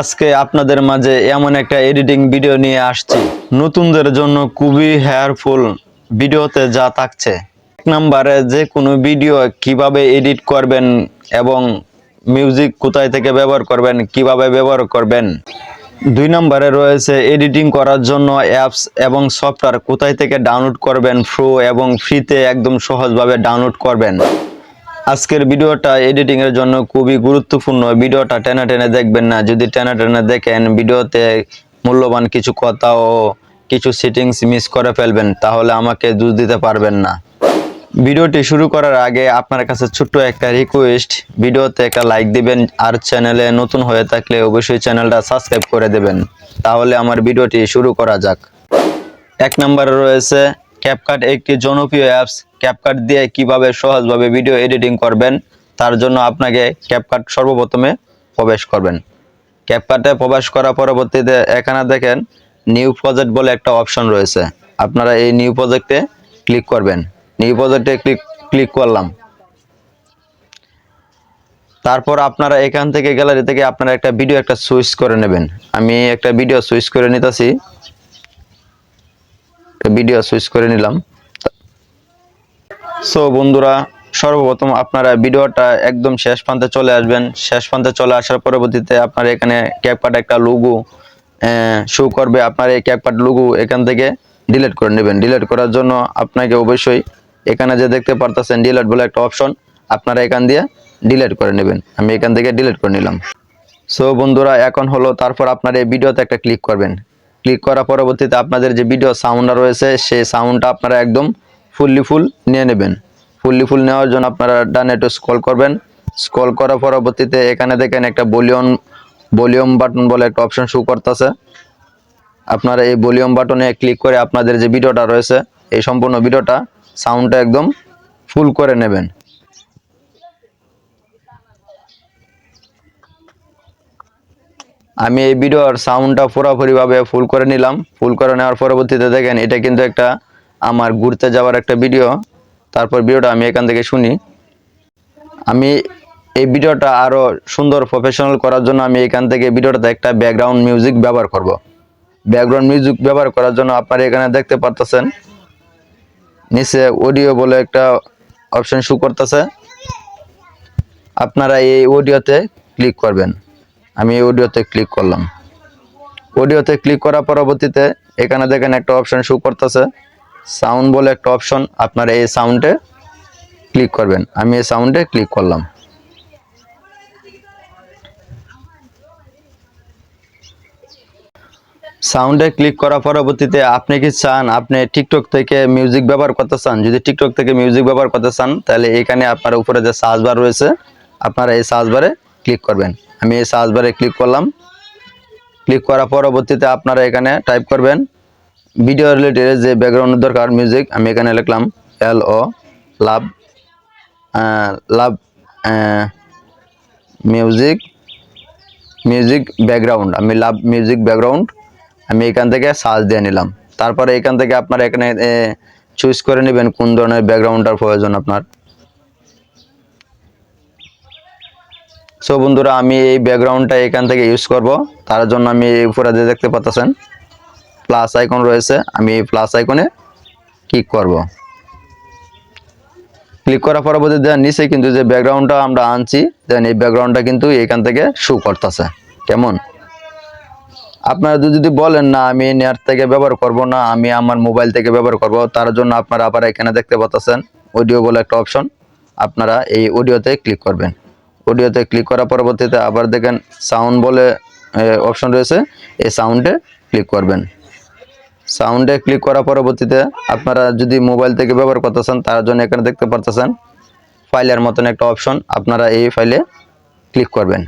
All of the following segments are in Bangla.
আজকে আপনাদের মাঝে এমন একটা এডিটিং ভিডিও নিয়ে আসছি। নতুনদের জন্য খুবই হেয়ারফুল ভিডিওতে যা থাকছে। এক নম্বরে যে কোনো ভিডিও কীভাবে এডিট করবেন এবং মিউজিক কোথায় থেকে ব্যবহার করবেন, কীভাবে ব্যবহার করবেন। দুই নম্বরে রয়েছে এডিটিং করার জন্য অ্যাপস এবং সফটওয়্যার কোথায় থেকে ডাউনলোড করবেন ফ্রো এবং ফ্রিতে একদম সহজভাবে ডাউনলোড করবেন। আজকের ভিডিওটা এডিটিং এর জন্য খুবই গুরুত্বপূর্ণ। ভিডিওটা টেনা টেনে দেখবেন না। যদি টেনা টেনে দেখেন, ভিডিওতে মূল্যবান কিছু কথা ও কিছু সেটিংস মিস করে ফেলবেন, তাহলে আমাকে দুধ দিতে পারবেন না। ভিডিওটি শুরু করার আগে আপনার কাছে ছোট্ট একটা রিকোয়েস্ট ভিডিওতে একটা লাইক দিবেন, আর চ্যানেলে নতুন হয়ে থাকলে অবশ্যই চ্যানেলটা সাবস্ক্রাইব করে দেবেন। তাহলে আমার ভিডিওটি শুরু করা যাক। এক নম্বরে রয়েছে ক্যাপকাট একটি জনপ্রিয় অ্যাপস ক্যাপকাট দিয়ে কীভাবে সহজভাবে ভিডিও এডিটিং করবেন, তার জন্য আপনাকে ক্যাপকাট সর্বপ্রথমে প্রবেশ করবেন। ক্যাপকাটে প্রবেশ করার পরবর্তীতে এখানে দেখেন নিউ প্রজেক্ট বলে একটা অপশন রয়েছে। আপনারা এই নিউ প্রজেক্টে ক্লিক করবেন। নিউ প্রজেক্টে ক্লিক ক্লিক করলাম। তারপর আপনারা এখান থেকে গ্যালারি থেকে আপনারা একটা ভিডিও একটা সুইচ করে নেবেন। আমি একটা ভিডিও সুইচ করে নিতেছি। ভিডিও সুইচ করে নিলাম। সো বন্ধুরা, সর্বপ্রথম আপনারা ভিডিওটা একদম শেষ প্রান্তে চলে আসবেন। শেষ প্রান্তে চলে আসার পরবর্তীতে আপনার এখানে ক্যাপকাট একটা লুগু শো করবে। আপনার এই ক্যাপকাট লুগু এখান থেকে ডিলিট করে নেবেন। ডিলিট করার জন্য আপনাকে অবশ্যই এখানে যে দেখতে পারতেছেন ডিলেট বলে একটা অপশন আপনারা এখান দিয়ে ডিলেট করে নেবেন। আমি এখান থেকে ডিলিট করে নিলাম। সো বন্ধুরা, এখন হলো, তারপর আপনার এই ভিডিওতে একটা ক্লিক করবেন। ক্লিক করার পরবর্তীতে আপনাদের যে ভিডিও সাউন্ডটা রয়েছে, সেই সাউন্ডটা আপনারা একদম ফুললি ফুল নিয়ে নেবেন। ফুললি ফুল নেওয়ার জন্য আপনারা ডান একটু স্ক্রল করবেন। স্ক্রল করার পরবর্তীতে এখানে দেখেন একটা ভলিউম ভলিউম বাটন বলে একটা অপশন শো করতেছে। আপনারা এই ভলিউম বাটনে ক্লিক করে আপনাদের যে ভিডিওটা রয়েছে, এই সম্পূর্ণ ভিডিওটা সাউন্ডটা একদম ফুল করে নেবেন। আমি এই ভিডিওর সাউন্ডটা পুরোপুরিভাবে ফুল করে নিলাম। ফুল করে নেওয়ার পরবর্তীতে দেখেন, এটা কিন্তু একটা আমার ঘুরতে যাওয়ার একটা ভিডিও তারপর ভিডিওটা আমি এখান থেকে শুনি। আমি এই ভিডিওটা আরও সুন্দর প্রফেশনাল করার জন্য আমি এখান থেকে ভিডিওটাতে একটা ব্যাকগ্রাউন্ড মিউজিক ব্যবহার করব। ব্যাকগ্রাউন্ড মিউজিক ব্যবহার করার জন্য আপনারা এখানে দেখতে পারতেছেন, নিচে অডিও বলে একটা অপশন শু করতেছে। আপনারা এই অডিওতে ক্লিক করবেন। আমি অডিওতে ক্লিক করলাম। অডিওতে ক্লিক করার পরবর্তীতে এখানে দেখেন একটা অপশন শো করতেছে। সাউন্ড বলে একটা অপশন আপনারা এই সাউন্ডে ক্লিক করবেন। আমি এই সাউন্ডে ক্লিক করলাম। সাউন্ডে ক্লিক করার পরবর্তীতে আপনি কি চান? আপনি টিকটক থেকে মিউজিক ব্যবহার করতে চান? যদি টিকটক থেকে মিউজিক ব্যবহার করতে চান, তাহলে এখানে আপনার উপরে যে সার্চ রয়েছে, আপনারা এই সার্চ ক্লিক করবেন। আমি এই সার্চ বারে ক্লিক করলাম। ক্লিক করার পরবর্তীতে আপনারা এখানে টাইপ করবেন ভিডিও রিলেটেড যে ব্যাকগ্রাউন্ড দরকার মিউজিক আমি এখানে লিখলাম L O love love music music background আমি লাভ মিউজিক ব্যাকগ্রাউন্ড আমি এখান থেকে সার্চ দিয়ে নিলাম। তারপরে এখান থেকে আপনারা এখানে চুজ করে নেবেন কোন ধরনের ব্যাকগ্রাউন্ডটার প্রয়োজন আপনার। সো বন্ধুরা, আমি এই ব্যাকগ্রাউন্ডটা এখান থেকে ইউজ করব। তার জন্য আমি এই উপরে যে দেখতে পাচ্ছেন প্লাস আইকন রয়েছে, আমি এই প্লাস আইকনে ক্লিক করব। ক্লিক করার পরবর্তীতে নিচে কিন্তু যে ব্যাকগ্রাউন্ডটা আমরা আনছি দেন এই ব্যাকগ্রাউন্ডটা কিন্তু এখান থেকে শো করতেছে। কেমন? আপনারা যদি বলেন, না, আমি নেট থেকে ব্যবহার করব না, আমি আমার মোবাইল থেকে ব্যবহার করব, তার জন্য আপনারা আবার এখানে দেখতে পাচ্ছেন অডিও বলে একটা অপশন আপনারা এই অডিওতে ক্লিক করবেন। অডিওতে ক্লিক করার পরবর্তীতে আবার দেখেন সাউন্ড বলে অপশন রয়েছে। এই সাউন্ডে ক্লিক করবেন। সাউন্ডে ক্লিক করার পরবর্তীতে আপনারা যদি মোবাইল থেকে ব্যবহার করতেছেন তার জন্য এখানে দেখতে পারতেছেন ফাইলের মতন একটা অপশন আপনারা এই ফাইলে ক্লিক করবেন।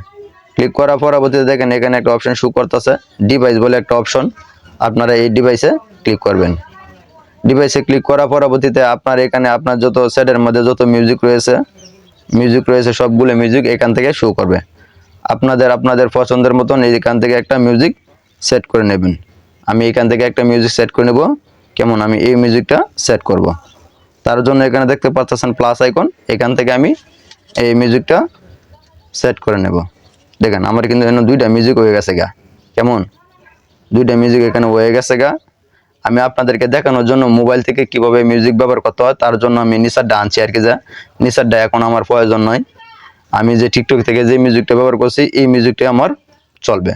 ক্লিক করার পরবর্তীতে দেখেন এখানে একটা অপশন শু করতেছে ডিভাইস বলে একটা অপশন আপনারা এই ডিভাইসে ক্লিক করবেন। ডিভাইসে ক্লিক করার পরবর্তীতে আপনার এখানে আপনার যত সেটের মধ্যে যত মিউজিক রয়েছে মিউজিক রয়েছে, সবগুলো মিউজিক এখান থেকে শো করবে। আপনাদের আপনাদের পছন্দের মতন এখান থেকে একটা মিউজিক সেট করে নেবেন। আমি এখান থেকে একটা মিউজিক সেট করে নেব। কেমন? আমি এই মিউজিকটা সেট করব। তার জন্য এখানে দেখতে পাচ্ছেন প্লাস আইকন এখান থেকে আমি এই মিউজিকটা সেট করে নেব। দেখেন, আমার কিন্তু এখানে দুইটা মিউজিক হয়ে গেছে গা। কেমন? দুইটা মিউজিক এখানে হয়ে গেছে গা। আমি আপনাদেরকে দেখানোর জন্য মোবাইল থেকে কীভাবে মিউজিক ব্যবহার করতে হয়, তার জন্য আমি নিসারটা আনছি আর কি যা। নিসারটা এখন আমার প্রয়োজন নয়। আমি যে টিকটক থেকে যে মিউজিকটা ব্যবহার করছি, এই মিউজিকটা আমার চলবে।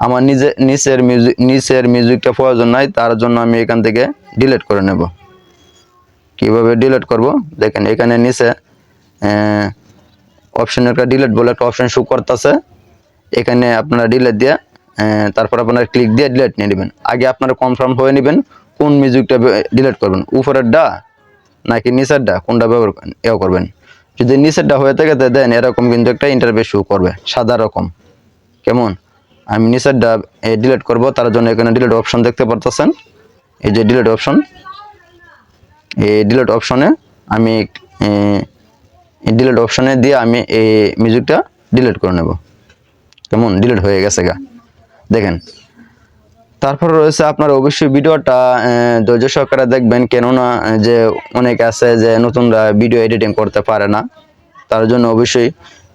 আমার নিজে নিচের মিউজিক নিচের মিউজিকটা প্রয়োজন নাই তার জন্য আমি এখান থেকে ডিলিট করে নেব। কীভাবে ডিলিট করব? দেখেন, এখানে নিচে অপশন একটা ডিলিট বলে একটা অপশন শো করতেছে। এখানে আপনারা ডিলিট দিয়ে তারপর আপনারা ক্লিক দিয়ে ডিলেট নিয়ে নেবেন। আগে আপনারা কনফার্ম হয়ে নেবেন কোন মিউজিকটা ডিলিট করবেন। উপরের ডা নাকি নিচেরটা কোনটা ব্যবহার ইয়ে করবেন। যদি নিচেরটা হয়ে থাকে তো দেন এরকম কিন্তু একটা ইন্টারভিউ শো করবে, সাদা রকম। কেমন? আমি নিচেরটা ডিলিট করব, তার জন্য এখানে ডিলেট অপশন দেখতে পারতেছেন। এই যে ডিলেট অপশন এই ডিলেট অপশনে আমি ডিলেট অপশনে দিয়ে আমি এই মিউজিকটা ডিলিট করে নেব। কেমন? ডিলিট হয়ে গেছে গা। দেখেন। তারপর রয়েছে আপনার অবশ্যই ভিডিওটা ধৈর্য সহকারে দেখবেন, কেননা যে অনেক আছে যে নতুনরা ভিডিও এডিটিং করতে পারে না, তার জন্য অবশ্যই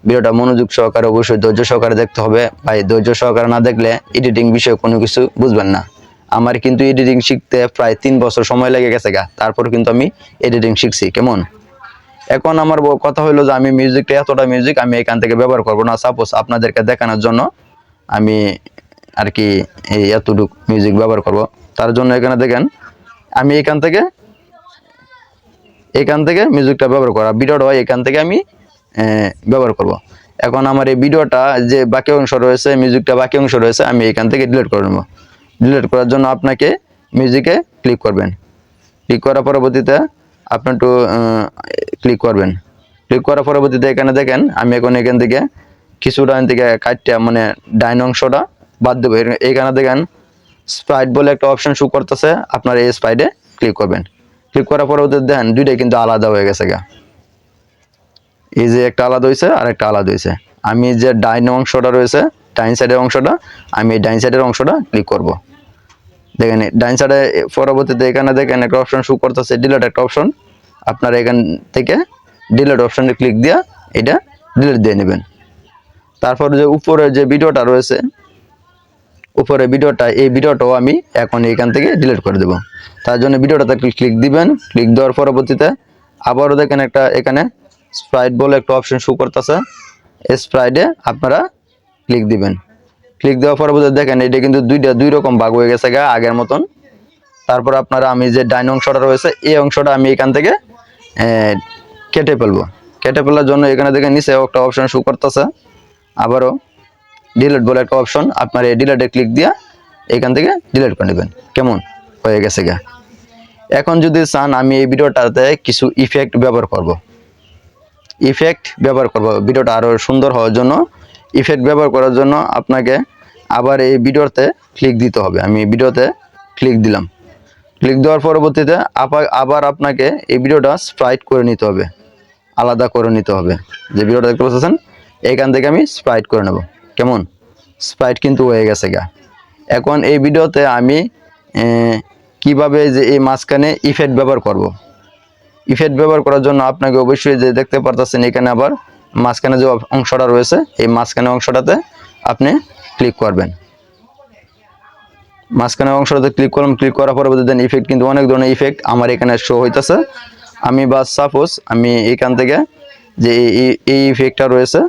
ভিডিওটা মনোযোগ সহকারে, অবশ্যই ধৈর্য সহকারে দেখতে হবে। ভাই, ধৈর্য সহকারে না দেখলে এডিটিং বিষয়ে কোনো কিছু বুঝবেন না। আমার কিন্তু এডিটিং শিখতে প্রায় তিন বছর সময় লেগে গেছে গা, তারপর কিন্তু আমি এডিটিং শিখছি, কেমন? এখন আমার কথা হলো যে আমি মিউজিকটা এতটা মিউজিক আমি এখান থেকে ব্যবহার করব না। সাপোজ আপনাদেরকে দেখানোর জন্য আমি আর কি এতটুকু মিউজিক ব্যবহার করব। তার জন্য এখানে দেখেন, আমি এখান থেকে এখান থেকে মিউজিকটা ব্যবহার করা ভিডিওটা হয় এখান থেকে আমি ব্যবহার করব। এখন আমার এই ভিডিওটা যে বাকি অংশ রয়েছে মিউজিকটা বাকি অংশ রয়েছে, আমি এখান থেকে ডিলিট করে নেব। ডিলিট করার জন্য আপনাকে মিউজিকে ক্লিক করবেন। ক্লিক করার পরবর্তীতে আপনি একটু ক্লিক করবেন। ক্লিক করার পরবর্তীতে এখানে দেখেন, আমি এখন এখান থেকে কিছুটা এখান থেকে কাটটা মানে ডাইন অংশটা বাদ দেবো এইখানে দেখেন স্প্রাইট বলে একটা অপশন শো করতেছে। আপনার এই স্প্রাইটে ক্লিক করবেন। ক্লিক করার পরবর্তীতে দেখেন দুইটাই কিন্তু আলাদা হয়ে গেছে গা। এই যে একটা আলাদা হয়েছে আর একটা আলাদা হয়েছে। আমি যে ডাইন অংশটা রয়েছে, ডাইন সাইডের অংশটা, আমি এই ডাইন সাইডের অংশটা ক্লিক করব। দেখেন, ডাইন সাইডে পরবর্তীতে এখানে দেখেন একটা অপশন শো করতেছে ডিলেট একটা অপশন আপনার এখান থেকে ডিলেট অপশনে ক্লিক দিয়ে এটা ডিলেট দিয়ে নেবেন। তারপর যে উপরে যে ভিডিওটা রয়েছে উপরে ভিডিওটা, এই ভিডিওটাও আমি এখন এখান থেকে ডিলিট করে দেব। তার জন্য ভিডিওটাতে ক্লিক দিবেন। ক্লিক দেওয়ার পরবর্তীতে আবারও দেখেন একটা এখানে স্প্রাইট বলে একটা অপশন শো করতেছে। এই স্প্রাইটে আপনারা ক্লিক দিবেন। ক্লিক দেওয়ার পরবর্তীতে দেখেন এটা কিন্তু দুইটা, দুই রকম ভাগ হয়ে গেছে গা, আগের মতন। তারপর আপনারা আমি যে ডাইন অংশটা রয়েছে, এই অংশটা আমি এখান থেকে কেটে ফেলব। কেটে ফেলার জন্য এখানে দেখেন নিচে একটা অপশন শো করতেছে। আবারও ডিলিট বলে একটা অপশন আপনার এই ডিলেটে ক্লিক দিয়া এখান থেকে ডিলিট করে নেবেন। কেমন? হয়ে গেছে গা। এখন যদি চান, আমি এই ভিডিওটাতে কিছু ইফেক্ট ব্যবহার করব। ইফেক্ট ব্যবহার করব। ভিডিওটা আরও সুন্দর হওয়ার জন্য ইফেক্ট ব্যবহার করার জন্য আপনাকে আবার এই ভিডিওতে ক্লিক দিতে হবে। আমি ভিডিওতে ক্লিক দিলাম। ক্লিক দেওয়ার পরবর্তীতে আবার আপনাকে এই ভিডিওটা স্প্রাইট করে নিতে হবে। আলাদা করে নিতে হবে। যে ভিডিওটা দেখতে পাচ্ছেন, এখান থেকে আমি স্প্রাইট করে নেব। কেমন? স্প্রাইট কিন্তু হয়ে গেছে গা। এখন এই ভিডিওতে আমি কীভাবে যে এই মাঝখানে ইফেক্ট ব্যবহার করব। ইফেক্ট ব্যবহার করার জন্য আপনাকে অবশ্যই যে দেখতে পারতেছেন এখানে আবার মাঝখানে যে অংশটা রয়েছে, এই মাঝখানে অংশটাতে আপনি ক্লিক করবেন। মাঝখানে অংশটাতে ক্লিক করলাম ক্লিক করার পরবর্তী দেন ইফেক্ট কিন্তু অনেক ধরনের ইফেক্ট আমার এখানে শো হইতেছে। আমি বা সাপোজ আমি এখান থেকে যে এই ইফেক্টটা রয়েছে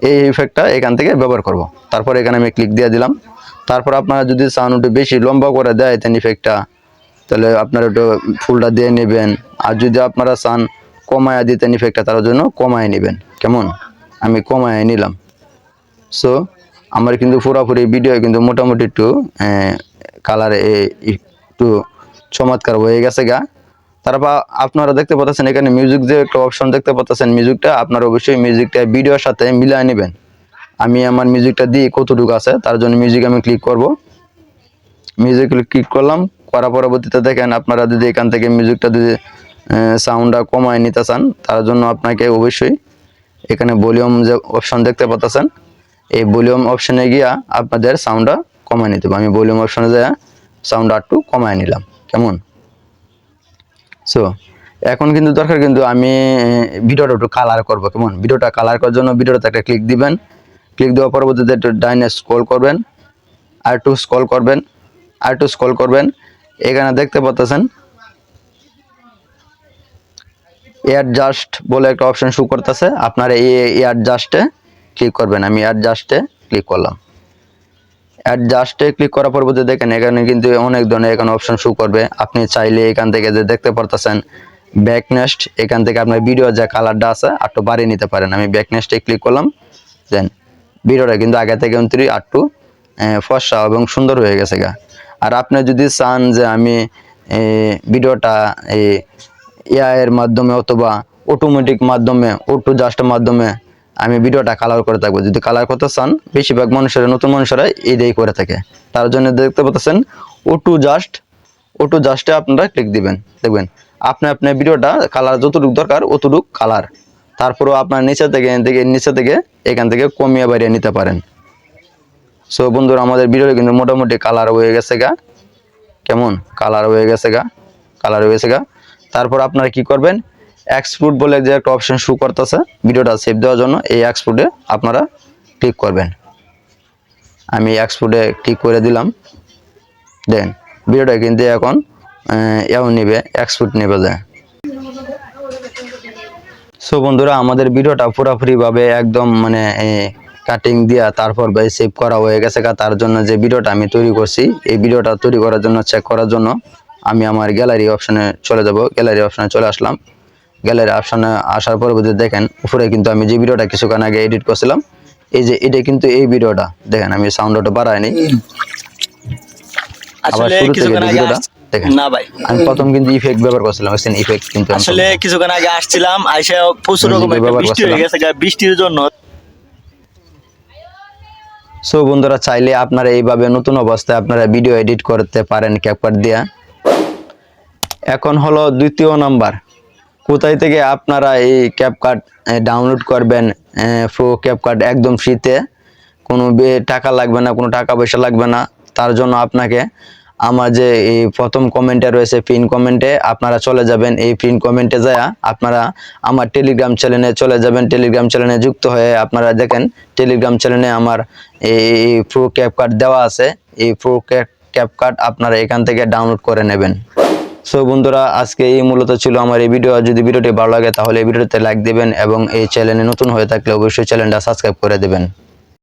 এই ইফেক্টটা এখান থেকে ব্যবহার করব। তারপর এখানে আমি ক্লিক দিয়ে দিলাম। তারপর আপনারা যদি চান একটু বেশি লম্বা করে দেয় তেন ইফেক্টটা তাহলে আপনারা একটু ফুলটা দিয়ে নেবেন। আর যদি আপনারা চান কমায়া দিতেন ইফেক্টটা তার জন্য কমায় নেবেন। কেমন? আমি কমায় নিলাম। সো আমার কিন্তু পুরোপুরি ভিডিও কিন্তু মোটামুটি একটু কালার একটু চমৎকার হয়ে গেছে গা। তারপর আপনারা দেখতে পাচ্ছেন এখানে মিউজিক যে একটা অপশন দেখতে পাচ্ছেন মিউজিকটা আপনারা অবশ্যই মিউজিকটা ভিডিওর সাথে মিলিয়ে নেবেন। আমি আমার মিউজিকটা দিয়ে কতটুকু আছে, তার জন্য মিউজিক আমি ক্লিক করব। মিউজিক ক্লিক করলাম, করার পরবর্তীতে দেখেন আপনারা যদি এখান থেকে মিউজিকটা যদি সাউন্ডটা কমায় নিতে চান, তার জন্য আপনাকে অবশ্যই এখানে ভলিউম যে অপশন দেখতে পাচ্ছেন, এই ভলিউম অপশনে গিয়া আপনাদের সাউন্ডটা কমায় নিতে আমি ভলিউম অপশনে যায় সাউন্ডটা একটু কমায় নিলাম। কেমন? সো এখন কিন্তু দরকার কিন্তু আমি ভিডিওটা একটু কালার করব, কেমন? ভিডিওটা কালার করার জন্য ভিডিওটাতে একটা ক্লিক দিবেন। ক্লিক দেওয়ার পরবর্তীতে একটু ডাইনে স্ক্রল করবেন, আর একটু স্ক্রল করবেন, আর একটু স্ক্রল করবেন। এখানে দেখতে পাচ্ছেন এয়ারজাস্ট বলে একটা অপশন শো করতেছে। আপনারা এই এয়ারজাস্টে ক্লিক করবেন। আমি এয়ারজাস্টে ক্লিক করলাম। অ্যাডজাস্টে ক্লিক করার পর পরবর্তী দেখেন, এখানে কিন্তু অনেক ধরনের এখানে অপশন শো করবে। আপনি চাইলে এখান থেকে যে দেখতে পারতেছেন ব্যাকনেস্ট এখান থেকে আপনার ভিডিও যে কালারটা আছে একটু বাড়িয়ে নিতে পারেন। আমি ব্যাকনেস্টে ক্লিক করলাম দেন ভিডিওটা কিন্তু আগে থেকে কিন্তু একটু ফর্সা এবং সুন্দর হয়ে গেছে গা। আর আপনি যদি চান যে আমি ভিডিওটা এআইয়ের মাধ্যমে অথবা অটোমেটিক মাধ্যমে অটো জাস্টের মাধ্যমে আমি ভিডিওটা কালার করে থাকব। যদি কালার করতে চান, বেশিরভাগ মানুষেরা, নতুন মানুষেরা এটাই করে থাকে। তার জন্য দেখতে পাচ্ছেন auto adjust auto জাস্টে আপনারা ক্লিক দিবেন। দেখবেন আপনি আপনার ভিডিওটা কালার যতটুকু দরকার, অতটুক কালার তারপরেও আপনার নিচে থেকে থেকে, নিচে থেকে, এখান থেকে কমিয়ে বাড়িয়ে নিতে পারেন। সো বন্ধুরা, আমাদের ভিডিও কিন্তু মোটামুটি কালার হয়ে গেছে গা। কেমন? কালার হয়ে গেছে গা। কালার হয়ে গেছে গা। তারপর আপনারা কি করবেন? এক্সপোর্ট বলে যে একটা অপশন শু করতেছে, ভিডিওটা সেভ দেওয়ার জন্য এই এক্সপোর্টে আপনারা ক্লিক করবেন। আমি এক্সপোর্টে ক্লিক করে দিলাম। দেন, ভিডিওটা কিন্তু এখন এও নেবে এক্সপোর্ট নেবে যায় সো বন্ধুরা, আমাদের ভিডিওটা পুরোপুরিভাবে একদম মানে কাটিং দিয়া তারপর ভাই সেভ করা হয়ে গেছে তার জন্য যে ভিডিওটা আমি তৈরি করছি, এই ভিডিওটা তৈরি করার জন্য চেক করার জন্য আমি আমার গ্যালারি অপশানে চলে যাব। গ্যালারি অপশানে চলে আসলাম। গ্যালারি অপশনে আসার পরবর্তী দেখেন উপরে কিন্তু আমি যে ভিডিওটা কিছুক্ষণ আগে এডিট করছিলাম এই যে এটা কিন্তু এই ভিডিওটা। দেখেন আমি সাউন্ড ওটা বাড়াইনি আবার আসলে শুরু থেকে কিছুক্ষণ আগে ভিডিওটা দেখেন। না ভাই। আমি প্রথম কিন্তু ইফেক্ট ব্যবহার করছিলাম ইফেক্ট কিন্তু আসলে কিছুক্ষণ আগে আসছিলাম আইসা প্রচুর বৃষ্টি হয়ে গেছে বৃষ্টির জন্য। সো বন্ধুরা চাইলে আপনারা এইভাবে নতুন অবস্থায় আপনারা ভিডিও এডিট করতে পারেন ক্যাপকাট দিয়া। এখন হলো দ্বিতীয় নাম্বার কোথায় থেকে আপনারা এই ক্যাপকাট ডাউনলোড করবেন প্রো ক্যাপকাট একদম ফ্রিতে? কোনো টাকা লাগবে না, কোনো টাকা পয়সা লাগবে না। তার জন্য আপনাকে আমার যে এই প্রথম কমেন্টে রয়েছে পিন কমেন্টে আপনারা চলে যাবেন। এই পিন কমেন্টে যায় আপনারা আমার টেলিগ্রাম চ্যানেলে চলে যাবেন। টেলিগ্রাম চ্যানেলে যুক্ত হয়ে আপনারা দেখেন টেলিগ্রাম চ্যানেলে আমার এই প্রো ক্যাপকাট দেওয়া আছে। এই প্রো ক্যাপকাট আপনারা এখান থেকে ডাউনলোড করে নেবেন। সো বন্ধুরা, আজকে এই মূলত ছিল আমার এই ভিডিও যদি ভিডিওটি ভালো লাগে, তাহলে এই ভিডিওতে লাইক দেবেন এবং এই চ্যানেলে নতুন হয়ে থাকলে অবশ্যই চ্যানেলটা সাবস্ক্রাইব করে দেবেন।